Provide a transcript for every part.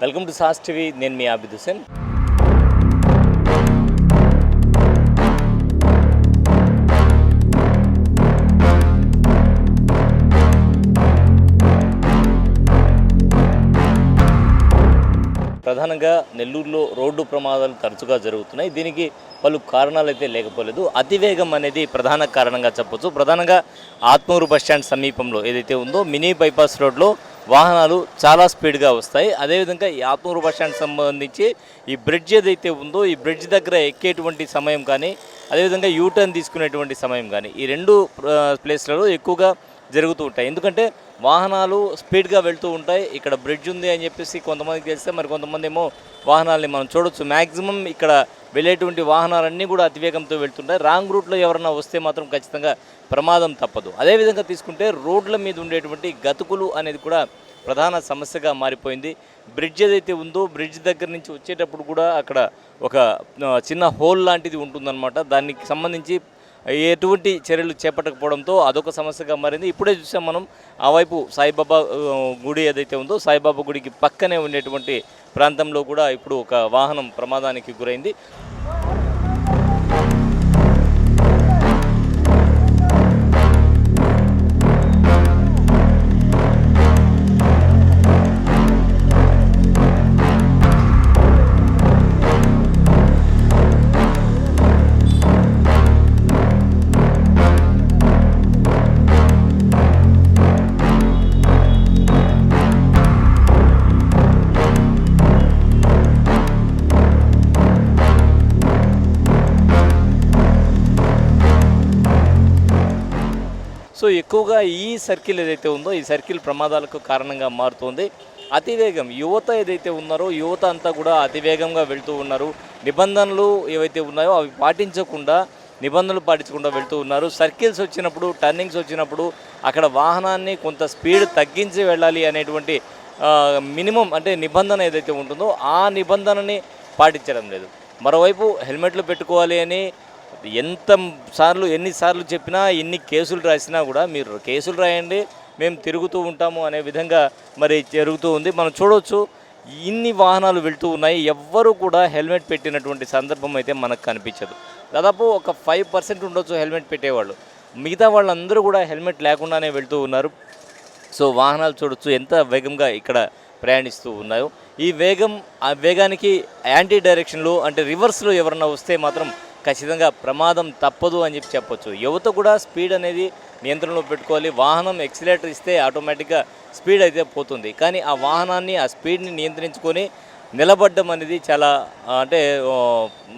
Welcome to sauce TV నేను మీ ఆబిద్ హుసేన్ ప్రధానంగా నెల్లూరులో రోడ్డు ప్రమాదాలు తరచుగా జరుగుతున్నాయి. దీనికి పలు కారణాలు అయితే లేకపోలేదు. అతివేగం అనేది ప్రధాన కారణంగా చెప్పొచ్చు. ప్రధానంగా ఆత్మూరు బస్టాండ్ సమీపంలో ఏదైతే ఉందో మినీ బైపాస్ రోడ్లో వాహనాలు చాలా స్పీడ్గా వస్తాయి. అదేవిధంగా ఈ ఆత్మూరు బస్టాండ్ సంబంధించి ఈ బ్రిడ్జ్ ఏదైతే ఉందో ఈ బ్రిడ్జ్ దగ్గర ఎక్కేటువంటి సమయం కానీ అదేవిధంగా యూటర్న్ తీసుకునేటువంటి సమయం కానీ ఈ రెండు ప్లేస్లలో ఎక్కువగా జరుగుతూ ఉంటాయి. ఎందుకంటే వాహనాలు స్పీడ్గా వెళ్తూ ఉంటాయి. ఇక్కడ బ్రిడ్జ్ ఉంది అని చెప్పేసి కొంతమందికి తెలిస్తే మరి కొంతమంది ఏమో వాహనాలని మనం చూడొచ్చు. మ్యాక్సిమం ఇక్కడ వెళ్ళేటువంటి వాహనాలన్నీ కూడా అతివేగంతో వెళ్తుంటాయి. రాంగ్ రూట్లో ఎవరైనా వస్తే మాత్రం ఖచ్చితంగా ప్రమాదం తప్పదు. అదేవిధంగా తీసుకుంటే రోడ్ల మీద ఉండేటువంటి గతుకులు అనేది కూడా ప్రధాన సమస్యగా మారిపోయింది. బ్రిడ్జ్ ఏదైతే ఉందో బ్రిడ్జ్ దగ్గర నుంచి వచ్చేటప్పుడు కూడా అక్కడ ఒక చిన్న హోల్ లాంటిది ఉంటుందన్నమాట. దానికి సంబంధించి ఎటువంటి చర్యలు చేపట్టకపోవడంతో అదొక సమస్యగా మారింది. ఇప్పుడే చూసాం మనం ఆ వైపు సాయిబాబా గుడి ఏదైతే ఉందో సాయిబాబా గుడికి పక్కనే ఉండేటువంటి ప్రాంతంలో కూడా ఇప్పుడు ఒక వాహనం ప్రమాదానికి గురైంది. సో ఎక్కువగా ఈ సర్కిల్ ఏదైతే ఉందో ఈ సర్కిల్ ప్రమాదాలకు కారణంగా మారుతోంది. అతివేగం యువత ఏదైతే ఉన్నారో యువత అంతా కూడా అతివేగంగా వెళ్తూ ఉన్నారు. నిబంధనలు ఏవైతే ఉన్నాయో అవి పాటించకుండా నిబంధనలు పాటించకుండా వెళ్తూ ఉన్నారు. సర్కిల్స్ వచ్చినప్పుడు టర్నింగ్స్ వచ్చినప్పుడు అక్కడ వాహనాన్ని కొంత స్పీడ్ తగ్గించి వెళ్ళాలి అనేటువంటి మినిమం అంటే నిబంధన ఏదైతే ఉంటుందో ఆ నిబంధనని పాటించడం లేదు. మరోవైపు హెల్మెట్లు పెట్టుకోవాలి అని ఎంత సార్లు ఎన్నిసార్లు చెప్పినా ఎన్ని కేసులు రాసినా కూడా మీరు కేసులు రాయండి మేము తిరుగుతూ ఉంటాము అనే విధంగా మరి జరుగుతూ ఉంది. మనం చూడవచ్చు ఇన్ని వాహనాలు వెళ్తూ ఉన్నాయి. ఎవ్వరూ కూడా హెల్మెట్ పెట్టినటువంటి సందర్భం అయితే మనకు కనిపించదు. దాదాపు ఒక ఫైవ్ పర్సెంట్ ఉండొచ్చు హెల్మెట్ పెట్టేవాళ్ళు. మిగతా వాళ్ళందరూ కూడా హెల్మెట్ లేకుండానే వెళ్తూ ఉన్నారు. సో వాహనాలు చూడొచ్చు ఎంత వేగంగా ఇక్కడ ప్రయాణిస్తూ ఉన్నాయో ఈ వేగం ఆ వేగానికి యాంటీ డైరెక్షన్లో అంటే రివర్స్లో ఎవరన్నా వస్తే మాత్రం ఖచ్చితంగా ప్రమాదం తప్పదు అని చెప్పి చెప్పొచ్చు. యువత కూడా స్పీడ్ అనేది నియంత్రణలో పెట్టుకోవాలి. వాహనం ఎక్సిలేటర్ ఇస్తే ఆటోమేటిక్గా స్పీడ్ అయితే పోతుంది. కానీ ఆ వాహనాన్ని ఆ స్పీడ్ని నియంత్రించుకొని నిలబడడం అనేది చాలా అంటే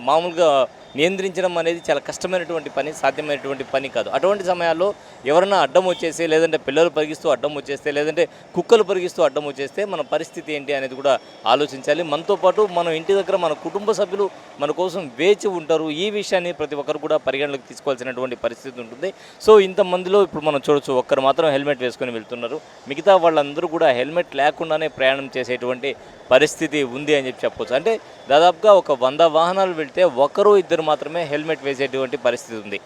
మామూలుగా నియంత్రించడం అనేది చాలా కష్టమైనటువంటి పని సాధ్యమైనటువంటి పని కాదు. అటువంటి సమయాల్లో ఎవరైనా అడ్డం వచ్చేసి లేదంటే పిల్లలు పరిగిస్తూ అడ్డం వచ్చేస్తే లేదంటే కుక్కలు పరిగిస్తూ అడ్డం వచ్చేస్తే మన పరిస్థితి ఏంటి అనేది కూడా ఆలోచించాలి. మనతో పాటు మనం ఇంటి దగ్గర మన కుటుంబ సభ్యులు మన కోసం వేచి ఉంటారు. ఈ విషయాన్ని ప్రతి ఒక్కరు కూడా పరిగణలోకి తీసుకోవాల్సినటువంటి పరిస్థితి ఉంటుంది. సో ఇంతమందిలో ఇప్పుడు మనం చూడొచ్చు ఒక్కరు మాత్రం హెల్మెట్ వేసుకొని వెళ్తున్నారు. మిగతా వాళ్ళందరూ కూడా హెల్మెట్ లేకుండానే ప్రయాణం చేసేటువంటి పరిస్థితి ఉంది అని చెప్పి చెప్పవచ్చు అంటే దాదాపుగా ఒక వంద వాహనాలు వెళ్తే ఒకరు ఇద్దరు మాత్రమే హెల్మెట్ వేసేటువంటి పరిస్థితి ఉంది.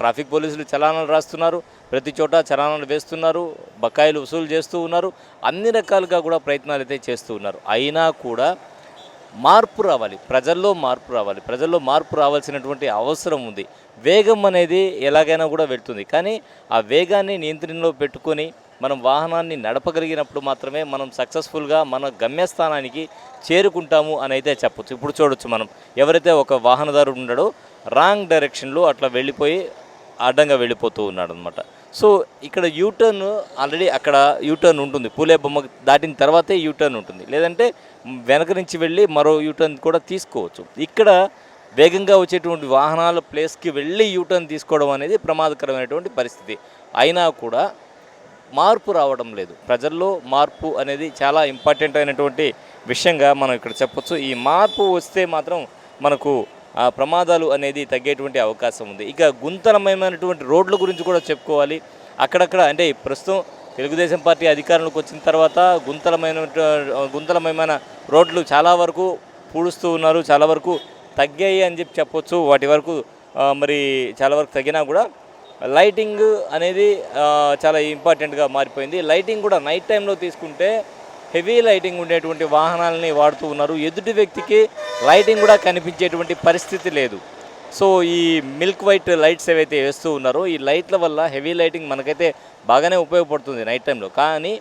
ట్రాఫిక్ పోలీసులు చలానాలు రాస్తున్నారు ప్రతి చోట చలానాలు వేస్తున్నారు బకాయిలు వసూలు చేస్తూ ఉన్నారు అన్ని రకాలుగా కూడా ప్రయత్నాలు అయితే చేస్తూ ఉన్నారు. అయినా కూడా మార్పు రావాలి ప్రజల్లో మార్పు రావాలి ప్రజల్లో మార్పు రావాల్సినటువంటి అవసరం ఉంది. వేగం అనేది ఎలాగైనా కూడా వెళ్తుంది. కానీ ఆ వేగాన్ని నియంత్రణలో పెట్టుకొని మనం వాహనాన్ని నడపగలిగినప్పుడు మాత్రమే మనం సక్సెస్ఫుల్గా మన గమ్యస్థానానికి చేరుకుంటాము అని అయితే చెప్పొచ్చు. ఇప్పుడు చూడొచ్చు మనం. ఎవరైతే ఒక వాహనదారుడు ఉన్నాడో రాంగ్ డైరెక్షన్లో అట్లా వెళ్ళిపోయి అడ్డంగా వెళ్ళిపోతూ ఉన్నాడు అనమాట సో ఇక్కడ యూటర్న్ ఆల్రెడీ అక్కడ యూటర్న్ ఉంటుంది. పూలే బొమ్మ దాటిన తర్వాతే యూటర్న్ ఉంటుంది. లేదంటే వెనక నుంచి వెళ్ళి మరో యూటర్న్ కూడా తీసుకోవచ్చు. ఇక్కడ వేగంగా వచ్చేటువంటి వాహనాల ప్లేస్కి వెళ్ళి యూటర్న్ తీసుకోవడం అనేది ప్రమాదకరమైనటువంటి పరిస్థితి. అయినా కూడా మార్పు రావడం లేదు. ప్రజల్లో మార్పు అనేది చాలా ఇంపార్టెంట్ అయినటువంటి విషయంగా మనం ఇక్కడ చెప్పొచ్చు. ఈ మార్పు వస్తే మాత్రం మనకు ప్రమాదాలు అనేది తగ్గేటువంటి అవకాశం ఉంది. ఇక గుంతలమయమైనటువంటి రోడ్ల గురించి కూడా చెప్పుకోవాలి. అక్కడక్కడ అంటే ప్రస్తుతం తెలుగుదేశం పార్టీ అధికారంలోకి వచ్చిన తర్వాత గుంతలమైన గుంతలమయమైన రోడ్లు చాలా వరకు పూడుస్తూ ఉన్నారు. చాలా వరకు తగ్గాయి అని చెప్పి చెప్పొచ్చు. వాటి వరకు మరి చాలా వరకు తగ్గినా కూడా లైటింగ్ అనేది చాలా ఇంపార్టెంట్గా మారిపోయింది. లైటింగ్ కూడా నైట్ టైంలో తీసుకుంటే హెవీ లైటింగ్ ఉండేటువంటి వాహనాలని వాడుతూ ఉన్నారు. ఎదుటి వ్యక్తికి లైటింగ్ కూడా కనిపించేటువంటి పరిస్థితి లేదు. సో ఈ మిల్క్ వైట్ లైట్స్ ఏవైతే వేస్తూ ఉన్నారో ఈ లైట్ల వల్ల హెవీ లైటింగ్ మనకైతే బాగానే ఉపయోగపడుతుంది నైట్ టైంలో కానీ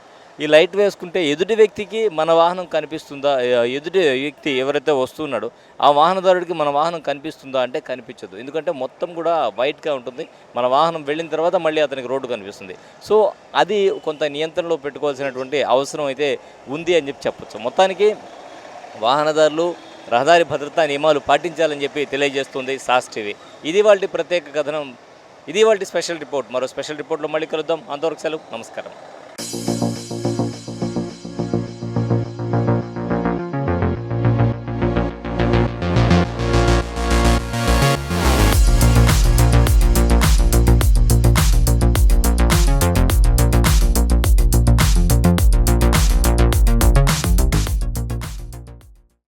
ఈ లైట్ వేసుకుంటే ఎదుటి వ్యక్తికి మన వాహనం కనిపిస్తుందా? ఎదుటి వ్యక్తి ఎవరైతే వస్తున్నాడో ఆ వాహనదారుడికి మన వాహనం కనిపిస్తుందా అంటే కనిపించదు. ఎందుకంటే మొత్తం కూడా వైట్గా ఉంటుంది. మన వాహనం వెళ్ళిన తర్వాత మళ్ళీ అతనికి రోడ్డు కనిపిస్తుంది. సో అది కొంత నియంత్రణలో పెట్టుకోవాల్సినటువంటి అవసరం అయితే ఉంది అని చెప్పి చెప్పచ్చు. మొత్తానికి వాహనదారులు రహదారి భద్రతా నియమాలు పాటించాలని చెప్పి తెలియజేస్తుంది సాస్ టీవీ. ఇది వాళ్ళ ప్రత్యేక కథనం. ఇది వాళ్ళ స్పెషల్ రిపోర్ట్. మరో స్పెషల్ రిపోర్ట్లో మళ్ళీ కలుద్దాం. అంతవరకు సెలవు. నమస్కారం.